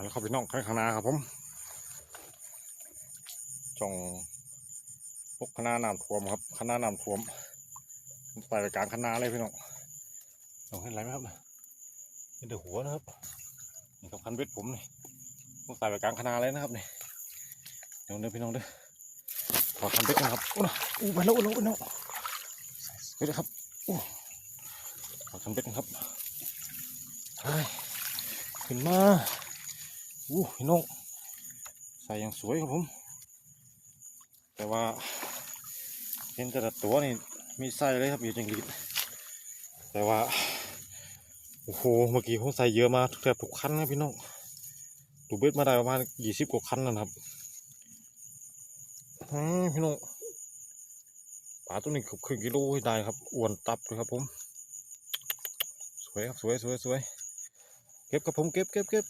แล้วเข้าไปน่องข้างข้างหน้าครับผมจ่องพวกคณะน้ำท่วมครับคณะน้ำท่วมไปไปกลางคณะเลยพี่น้องลองเห็นอะไรไหมครับเห็นแต่หัวนะครับนี่ครับคันเบ็ดผมนี่ต้องใส่ไปกลางคณะเลยนะครับนี่เดี๋ยวเด้อพี่น้องเด้อขอคันเบ็ดนะครับอู้นะอู้ไปแล้วอู้แล้วอู้แล้วเบ็ดนะครับอู้ขอคันเบ็ดนะครับไปขึ้นมา อู้พี่น้องใส่อย่างสวยครับผม แต่ว่าเห็นแต่ละตัวนี่มีไส้เลยครับอยู่จังหรีดแต่ว่าโอ้โหเมื่อกี้ผมใส่เยอะมาแทบทุกคันนะพี่น้องดูเบ็ดมาได้ประมาณยี่สิบกว่าคันแล้วนะครับพี่น้องปลาตัวนี้เกือบครึ่งกิโลให้ได้ครับอ้วนตับเลยครับผม สวยครับสวยสวยสวยเก็บครับผมเก็บเก็บเก็บ